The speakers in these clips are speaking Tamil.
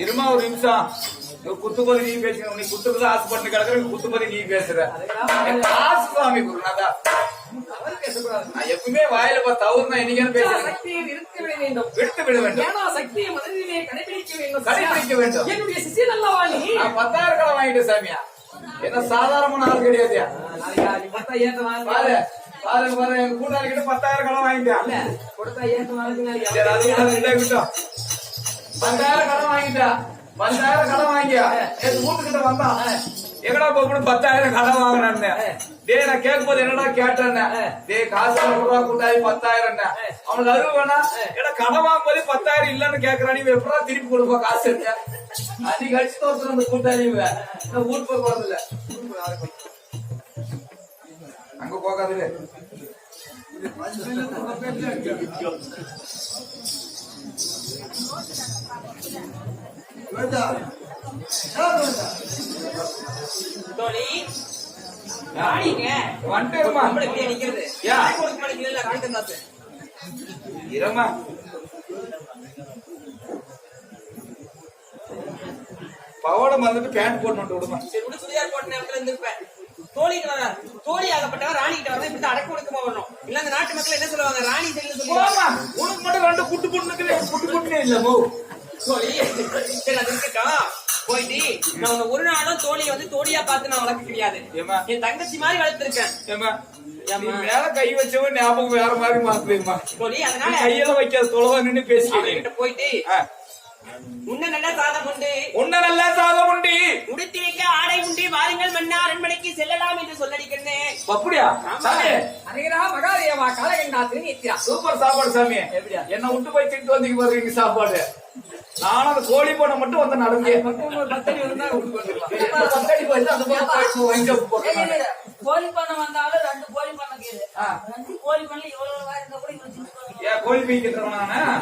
இருமா ஒரு நிமிஷம். குத்துப்பதி நீ பேசுற நீ குத்துப்பதி ஆசைப்பட்டு கிடக்குற குத்துப்பதி நீ பேசுற. காசு சுவாமி குருநாதா எப்பவுமே வாயில பா தவறு நான் என்னைக்கு பேசுறேன். விடுத்து விட வேண்டும். சக்தியை மனதிலே கடைபிடிக்க வேண்டும் கடைபிடிக்க வேண்டும். என்னுடைய நீ? பத்தாயிரம் கடை வாங்கிட்டேன் சாமியா. என்ன சாதாரணமான ஆள் கிடையாது. நாளைக்கா நீ கொடுத்தா ஏத்த பாரு வாங்க பாரு பாரு எங்க கூட்டாளி கிட்ட பத்தாயிரம் கடை வாங்கிட்டேன் கொடுத்தா ஏத்த விட்டோம் பத்தாயிரம் கடன் வாங்கிட்டா. பத்தாயிரம் கடன் வாங்கியா? என் வீட்டுக்கிட்ட வந்தான் எங்கடா போகணும் பத்தாயிரம் கடன் வாங்கினேன் டேய் நான் கேட்கும் போது என்னடா கேட்டேன் டேய் காசு ரூபா கூட்டாயி பத்தாயிரம் அவனுக்கு அருவு வேணா ஏன்னா கடன் வாங்கும் போது பத்தாயிரம் இல்லன்னு கேக்குறான். நீ எப்படா திருப்பி கொடுப்பா காசு? அன்னைக்கு அடிச்சு தோத்துற அந்த கூட்டாளி வீட்டு போக போறது மாட்டேங்கிறீங்க காணிக்கந்தாசு இரமா. பவடம் வந்துட்டு பேண்ட் போட்டு விடுமா. சரி விடு சுடிதார் போட்ட நேரத்துல இருந்திருப்பேன். வர தோழி ஆகப்பட்டவன் ராணி கிட்ட வரணும் இப்படி அடக்க ஒடுக்கமா வரணும் இல்ல அந்த நாட்டு மக்கள் என்ன சொல்லுவாங்க? ராணி செல்லு சொல்லுவாங்க உனக்கு மட்டும் ரெண்டு குட்டு குட்டுனுக்குது குட்டு குட்டுனே இல்ல மோ தோழி சரி அது இருக்கட்டும். போயிட்டு நான் உன்னை ஒரு நாளும் தோழியை வந்து தோழியா பார்த்து நான் வளர்க்க கிடையாது? என் தங்கச்சி மாதிரி வளர்த்திருக்கேன். மேல கை வச்சவன் ஞாபகம் வேற மாதிரி மாத்துவேமா தோழி அதனால கையில வைக்காத தொலைவா நின்னு அவர்கிட்ட போயிட்டு உன்ன நல்ல சாதம் உண்டு. உன்ன நல்லா சாதம் உண்டி. உடுத்தி வைக்க ஆடை உண்டு. வாருங்கள் மன்னா அரண்மனைக்கு செல்லலாம் என்று சொல்லடிக்கிறேன் அப்படியா? சாமி. அருகிறா மகாதேவா நீக்கிறான் சூப்பர் சாப்பாடு சாமி. எப்படியா? என்ன விட்டு போய் திட்டு பாருங்க சாப்பாடு. நானும் அந்த கோழி போன மட்டும் வந்து நடந்தே பக்கம் ஒரு பத்தடி வந்தா வீட்டுக்கு வந்துடலாம் பத்தடி போயிட்டு அந்த பக்கம் போயிட்டு வாங்கி போட்டு கோழி பண்ண வந்தாலும் ரெண்டு கோழி பண்ண கேது ஆ. ரெண்டு கோழி பண்ணல இவ்வளவு இருந்தா கூட கோழி. ஏன் கோழி பீக்கிறவன் நானு ஆ,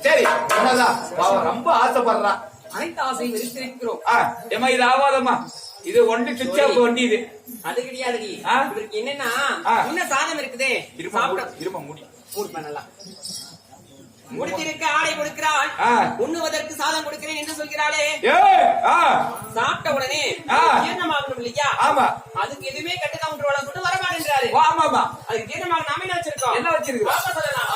சரி அவ்வளவுதான் ரொம்ப ஆசைப்படுறான் அனைத்து ஆசையும் விரித்திருக்கிறோம். இது ஆவாதம்மா. இது ஒன்று சுவிட்ச் ஆஃப் வண்டி இது. அது கிடையாதுடி. ஆ? இவருக்கு என்னன்னா. இன்னும் சாதம் இருக்குதே. இருமா இருமா மூடி. மூட் பண்ணலாம். முடித்திருக்க ஆடை கொடுக்கிறாள். உண்ணுவதற்கு சாதம் கொடுக்கிறேன் என்று சொல்கிறாளே. சாப்பிட்ட உடனே. ஜீரணமாகணும் இல்லையா? ஆமா. அதுக்கு எதுவுமே ஒன்று வளம் கொண்டு வரமாட்டேன்றாரு. வா, ஆமாமா அதுக்கு ஜீரணமாக நாம என்ன வச்சிருக்கோம்? என்ன வச்சிருக்கிறோம்? வாப்பா சொல்லலாம்.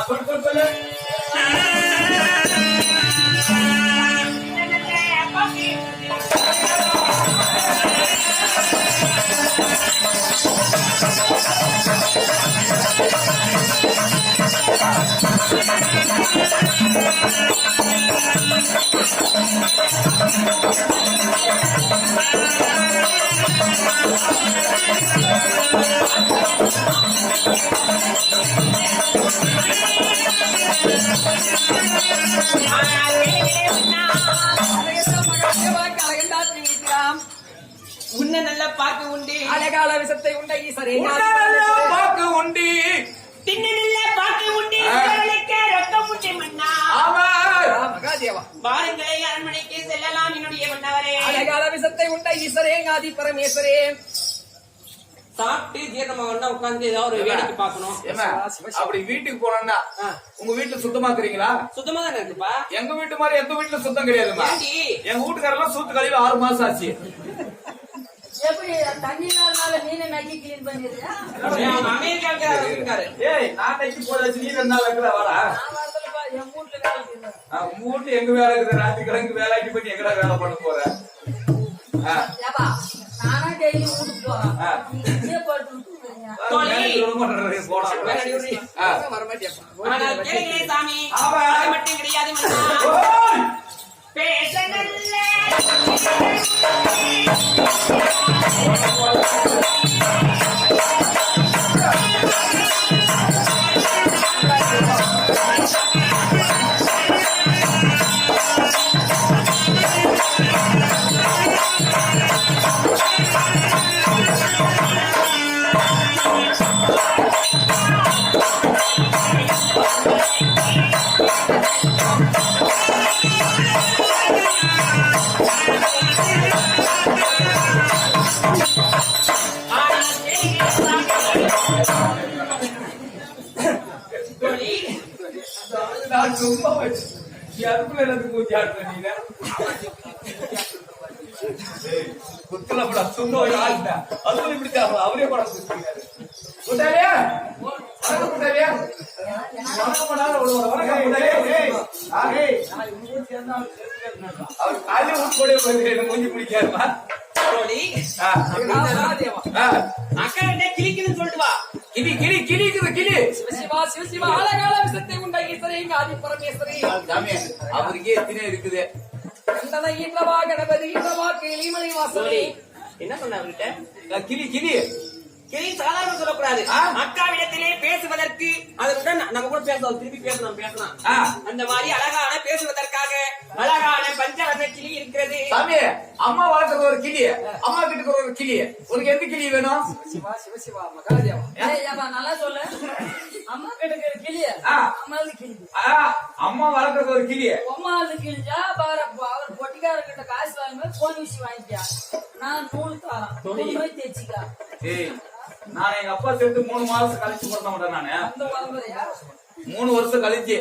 உன்ன நல்ல பாக்கு உண்டு. அழகால விஷத்தை உண்ட உன்னெல்லாம் பாக்கு உண்டி. தின்ன நல்ல பாக்கு உண்டு. ரத்தம் உண்டு மன்னா. ஆமா. மகாதேவா வாருங்களே அரண்மனைக்கு செல்லலாம் என்னுடைய மன்னவரே. அழகால விஷத்தை உண்ட ஈசரே ஆதி பரமேஸ்வரே. சாப்பிட்டு ஜீரணமாக உட்கார்ந்து ஏதாவது ஒரு வேடிக்கை பார்க்கணும். அப்படி வீட்டுக்கு போனோம்னா. உங்க வீட்டுல சுத்தமாக்குறீங்களா? சுத்தமா தானே இருக்குப்பா? எங்க வீட்டு மாதிரி எந்த வீட்டுல சுத்தம் கிடையாதுமா? எங்க வீட்டுக்காரெல்லாம் சூத்து கழிவு ஆறு மாசம் ஆச்சு. எப்படி தண்ணி இல்லாதனால மீனை நக்கி கிளீன் அவங்க அமெரிக்காவுக்கு இருக்காரு. ஏய் நான் தைக்கு போதாச்சு நீ ரெண்டு நாள் வைக்கிற வாடா. உங்க வீட்டு எங்க வேலை இருக்குது? ராத்திரி கிழங்கு வேலைக்கு போய் எங்கடா வேலை பண்ண போற? ஆ, அதுக்குள்ள எனக்கு பூஜை ஆடுறீங்க குத்துல ஒரு ஆள்டா அதுவும் இப்படி தான் அவரே குட்டாரியா குட்டாரியா அவர் பிடிக்காருமா தோழி ஆ, மகாதேவா ஆ. அக்கா கிட்ட கிளிக்குதுன்னு சொல்லிட்டு வா. கிளி கிளி கிளி இருக்குது கிளி. சிவசிவா சிவசிவா அழகால விஷத்தை உண்ட ஈஸ்வரே ஆதி பரமேஸ்வரி. சாமி அவருக்கே எத்தனை இருக்குது? கண்டன ஈன்றவா கணபதி ஈன்றவா கிளிமணி வாசனே தோழி என்ன சொன்ன அவர்கிட்ட? கிளி கிளி. கிளி சாதாரண சொல்லக்கூடாது. ஆ. அக்காவிடத்திலே பேசுவதற்கு அதனுடன் நம்ம கூட பேசலாம். திருப்பி பேசலாம் பேசலாம். அந்த மாதிரி அழகான பேசுவதற்காக அழகான பஞ்சவத கிளி இருக்கிறது. சாமி அம்மா வளர்க்கறது ஒரு கிளி. அம்மா கிட்ட ஒரு கிளி. உனக்கு எந்த கிளி வேணும்? சிவா சிவசிவா மகாதேவா. ஏய், ஏப்பா, நல்லா சொல்லு. அம்மா கிட்ட கிளிய. ஆ. அம்மாவது கிளி. ஆ, அம்மா வளர்க்கறது ஒரு கிளி. அம்மாவது கிழிஞ்சா பாரு அவர் பொட்டிக்காரர்கிட்ட காசு வாங்கி போன் விஷயம் வாங்கிக்கா நான் நூல் நூல் போய் நான் எங்க அப்பா சேர்த்து மூணு மாசம் கழிச்சு பிறந்த மாட்டேன் நானு. மூணு வருஷம் கழிச்சு.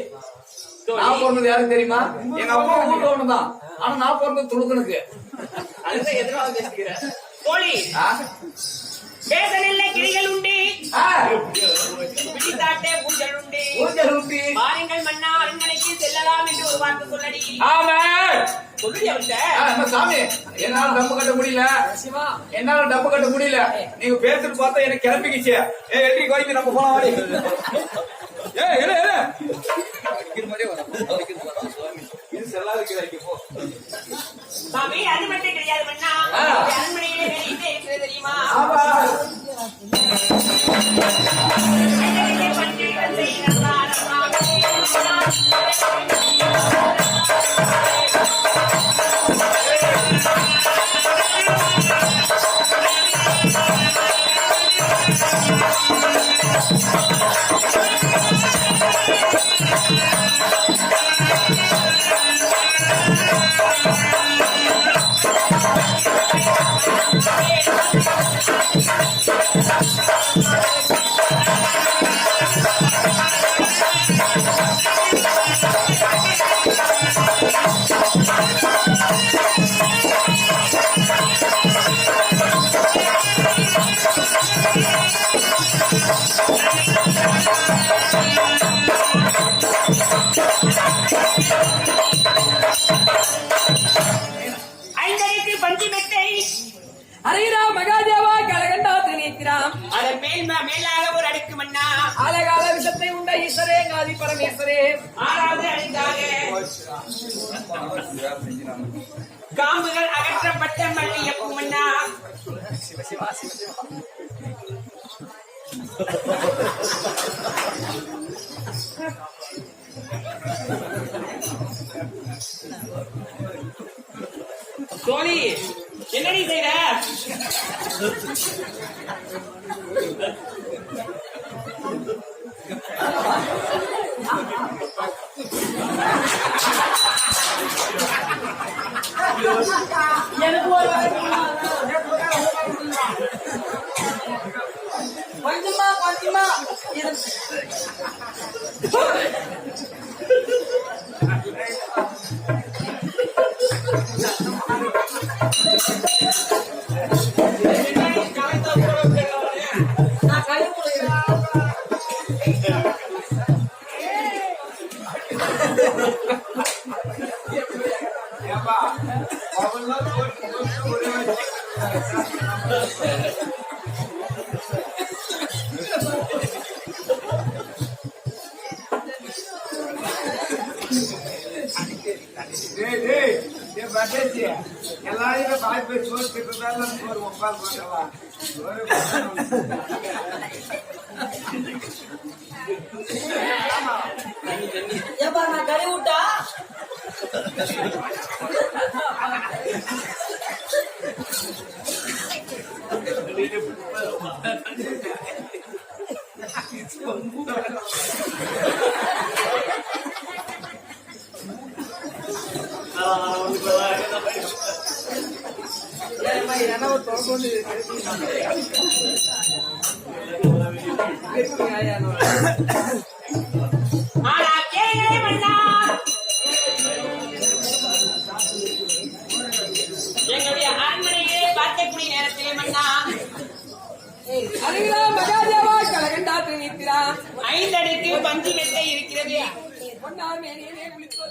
நான் பிறந்தது யாருக்கு தெரியுமா? எங்க அப்பா ஊர்ல ஒண்ணுதான் ஆனா நான் பிறந்தது துளுக்கனுக்கு தோழி ஆ? பேச நல்ல கிளிகள் உண்டு. பிடித்தாட்டே ஊஞ்சல் உண்டு. ஊஞ்சல் ஊட்டி. வாருங்கள் மன்னா அரண்மனைக்கு செல்லலாம் என்று ஒரு வார்த்தை சொல்லடி ஆமா சொல்லி அவர்கிட்ட சாமி என்னால டப்பு கட்ட முடியல. என்னால டப்பு கட்ட முடியல. நீங்க பேசுறது பார்த்தா எனக்கு கிளம்பிக்கிச்சு. ஏ எட்டி கோயிலுக்கு நம்ம போலாம் வாடி. ஏ அடிக்கிற மாதிரியே வரும் இது செல்லாத கீழே போ சாமி அது மட்டும் கிடையாது அழகால விஷத்தை உண்ட ஈஸ்வரே ஆதி பரமேஸ்வரே. காம்புகள் அகற்றப்பட்ட மல்லியப்பு மன்னா சிவசிவா சிவசிவா சோனி என்னடி செய்ற? எனக்கு ஒரு கொஞ்சமா கொஞ்சமா இது நான் கை முழுகிறேன் டேய் டேய் ஏ பட்டேச்சி எல்லாரும் பாய் போய் சோறு திட்டுறதால சோறு ஒப்பால் போட்டவா சோறு ஏப்பா நான் கறி விட்டா எங்களுடைய அரண்மனையிலே பார்க்கக்கூடிய நேரத்திலே மன்னா அருகிலா மகாதேவா கலகண்டாற்று நிற்கிறான் ஐந்தடுக்கு பஞ்சு மெத்தை இருக்கிறது பொன்னார் மேலே குளித்தோ